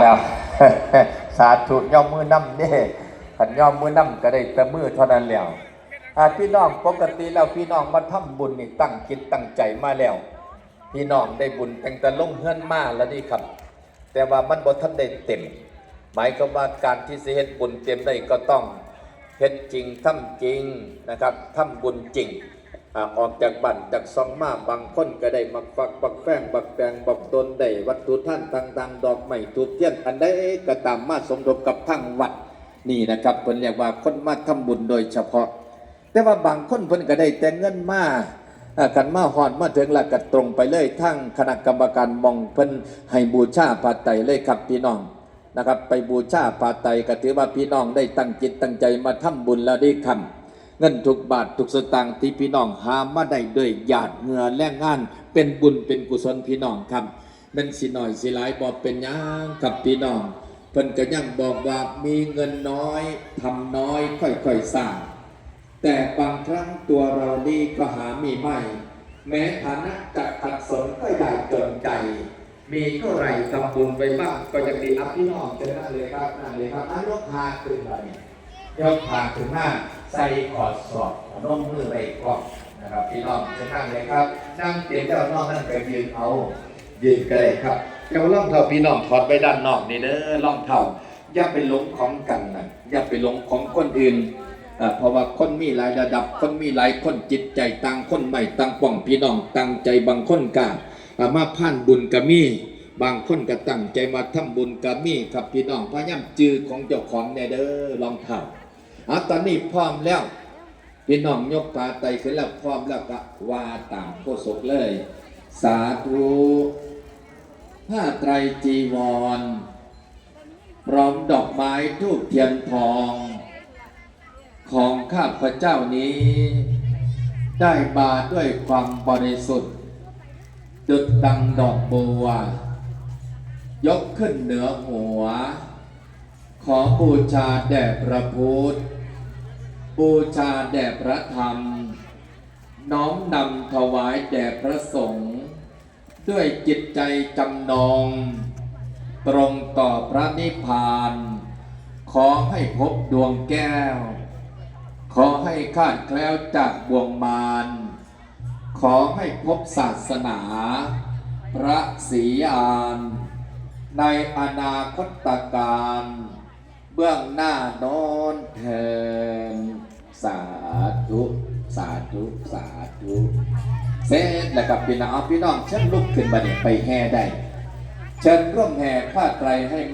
แล้วสาธุย่อมมือน้ำเด้ขันย่อมมือน้ำก็ได้แต่มือเท่านั้นแล้วพี่น้องปกติแล้วพี่น้องมาทำบุญนี่ตั้งจิตตั้งใจมาแล้ว พี่น้องได้บุญตั้งแต่ลงเฮือนมาแล้วนี่ครับ แต่ว่ามันบ่ทันได้เต็ม หมายความว่าการที่สิเฮ็ดบุญเต็มได้ก็ต้องเฮ็ดจริงทำจริงนะครับทำบุญจริง ออกจากบ้านจากซองมาบางคนก็ได้มักฟักบักแฟงบักแปงบักตนได้วัตถุท่านต่างๆ ดอกไม้ทูบเทียนอันใดก็ตามมาสมทบกับทั้งวัดนี่นะครับเพิ่นเรียกว่าคนมาทำบุญโดยเฉพาะ แต่ว่าบางคนเพิ่นก็ได้แต่เงินมากันมาหอดมาถึงแล้วก็ตรงไปเลยทั้งคณะกรรมการมองเพิ่นให้บูชาพระไตเลยครับพี่น้องนะครับ ไปบูชาพระไตก็ถือว่าพี่น้องได้ตั้งจิตตั้งใจมาทำบุญแล้วได้คำ เงินทุกบาททุกสตางค์ที่พี่น้องหามาได้ด้วยหยาดเหงื่อแรงงาน เป็นบุญเป็นกุศลพี่น้องครับเป็นสิหน่อยสิหลายบ่เป็นยังกับพี่น้องเพิ่นก็ยังบอกว่ามีเงินน้อยทำน้อยค่อยๆสร้างแต่บางครั้งตัวเรานี่ก็หามีไม่ แม้ฐานะจะขัดสนก็ได้จนใจ มีเท่าไรทำบุญไปบ้างก็จะดีอัพพี่น้องเจอนั่นเลยครับนั่นเลยครับอันยกพาขึ้นไปยกพาขึ้นหน้า ใส่ขอดสอดน้องมือไปกองนะครับพี่น้องจะนั่งเลยครับ นั่งเตียงเจ้าน้องนั่นไปยืนเอายืนก็ได้ครับ เจ้าล่องเท่าพี่น้องถอดไปด้านนอกนี่เด้อล่องเท่าอย่าไปหลงของกันนะอย่าไปหลงของคนอื่นอ่าเพราะว่าคนมีหลายระดับคนมีหลายคนจิตใจต่างคนใหม่ต่างป่องพี่น้องตั้งใจบางคนกาอ่ามาผ่านบุญกะมีบางคนก็ตั้งใจมาทำบุญกะมีครับพี่น้องพยายามจือของเจ้าของแน่เด้อลองเท่า อะตอนนี้พร้อมแล้วพี่น้องยกปาไตขึ้นแล้วพร้อมแล้วก็ว่าตามโคศกเลย สาธุผ้าไตรจีวร พร้อมดอกไม้ทูบเทียนทอง ของข้าพเจ้านี้ ได้บาด้วยความบริสุทธิ์ดุดดังดอกบัว ยกขึ้นเหนือหัว บูชาแด่พระพุทธ บูชาแด่พระธรรม น้อมนำถวายแด่พระสงฆ์ ด้วยจิตใจจำนอง ตรงต่อพระนิพพาน ขอให้พบดวงแก้ว ขอให้คาดแคล้วจากบ่วงมารขอให้พบศาสนา พระศรีอาน ในอนาคตการ เบื้องหน้านอนเทินสาธุ สาธุ สาธุเสร็จแล้วกับพี่น้องพี่น้องเชิญลุกขึ้นมาเนี่ยไปแห่ได้ เชิญร่วมแห่ผ้าไตรให้มา